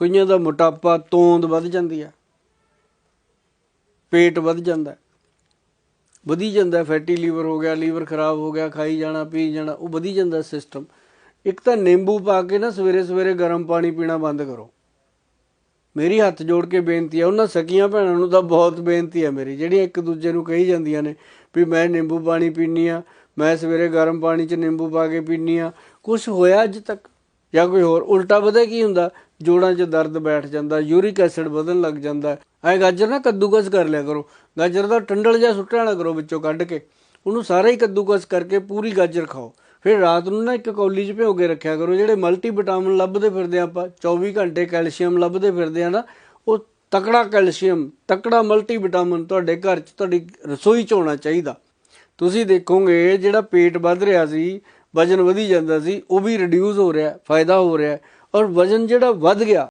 ਕਈਆਂ ਦਾ ਮੋਟਾਪਾ ਤੋਂਦ ਵੱਧ ਜਾਂਦੀ ਹੈ ਪੇਟ ਵੱਧ ਜਾਂਦਾ, ਵਧੀ ਜਾਂਦਾ ਫੈਟੀ ਲੀਵਰ ਹੋ ਗਿਆ, ਲੀਵਰ ਖਰਾਬ ਹੋ ਗਿਆ, ਖਾਈ ਜਾਣਾ, ਪੀ ਜਾਣਾ, ਉਹ ਵਧੀ ਜਾਂਦਾ ਸਿਸਟਮ ਇੱਕ ਤਾਂ ਨਿੰਬੂ ਪਾ ਕੇ ਨਾ ਸਵੇਰੇ ਸਵੇਰੇ ਗਰਮ ਪਾਣੀ ਪੀਣਾ ਬੰਦ ਕਰੋ। ਮੇਰੀ ਹੱਥ ਜੋੜ ਕੇ ਬੇਨਤੀ ਹੈ ਉਹਨਾਂ ਸਕੀਆਂ ਭੈਣਾਂ ਨੂੰ ਤਾਂ ਬਹੁਤ ਬੇਨਤੀ ਹੈ ਮੇਰੀ, ਜਿਹੜੀਆਂ ਇੱਕ ਦੂਜੇ ਨੂੰ ਕਹੀ ਜਾਂਦੀਆਂ ਨੇ ਵੀ ਮੈਂ ਨਿੰਬੂ ਪਾਣੀ ਪੀਨੀ ਆ, ਮੈਂ ਸਵੇਰੇ ਗਰਮ ਪਾਣੀ 'ਚ ਨਿੰਬੂ ਪਾ ਕੇ ਪੀਨੀ ਆ। ਕੁਝ ਹੋਇਆ ਅੱਜ ਤੱਕ? ਜਾਂ ਕੋਈ ਹੋਰ? ਉਲਟਾ ਵਧੇ ਕੀ ਹੁੰਦਾ? ਜੋੜਾਂ 'ਚ ਦਰਦ ਬੈਠ ਜਾਂਦਾ, ਯੂਰਿਕ ਐਸਿਡ ਵਧਣ ਲੱਗ ਜਾਂਦਾ। ਐ ਗਾਜਰ ਨਾ ਕੱਦੂਕਸ ਕਰ ਲਿਆ ਕਰੋ। ਗਾਜਰ ਦਾ ਟੰਡਲ ਜਿਹਾ ਸੁੱਟਿਆ ਨਾ ਕਰੋ ਵਿੱਚੋਂ ਕੱਢ ਕੇ। ਉਹਨੂੰ ਸਾਰਾ ਹੀ ਕੱਦੂਕਸ ਕਰਕੇ ਪੂਰੀ ਗਾਜਰ ਖਾਓ। ਫਿਰ ਰਾਤ ਨੂੰ ਨਾ ਇੱਕ ਕੌਲੀ 'ਚ ਭਿਓ ਕੇ ਰੱਖਿਆ ਕਰੋ, ਜਿਹੜੇ ਮਲਟੀ ਵਿਟਾਮਿਨ ਲੱਭਦੇ ਫਿਰਦੇ ਆ ਆਪਾਂ 24 ਘੰਟੇ ਕੈਲਸ਼ੀਅਮ ਲੱਭਦੇ ਫਿਰਦੇ ਆ ਨਾ, ਉਹ ਤਕੜਾ ਕੈਲਸ਼ੀਅਮ, ਤਕੜਾ ਮਲਟੀ ਵਿਟਾਮਿਨ ਤੁਹਾਡੇ ਘਰ 'ਚ, ਤੁਹਾਡੀ ਰਸੋਈ 'ਚ ਹੋਣਾ ਚਾਹੀਦਾ। ਤੁਸੀਂ ਦੇਖੋਗੇ ਜਿਹੜਾ ਪੇਟ ਵੱਧ ਰਿਹਾ ਸੀ, ਵਜਨ ਵਧੀ ਜਾਂਦਾ ਸੀ, ਉਹ ਵੀ ਰਿਡਿਊਸ ਹੋ ਰਿਹਾ, ਫਾਇਦਾ ਹੋ ਰਿਹਾ। ਔਰ ਵਜਨ ਜਿਹੜਾ ਵੱਧ ਗਿਆ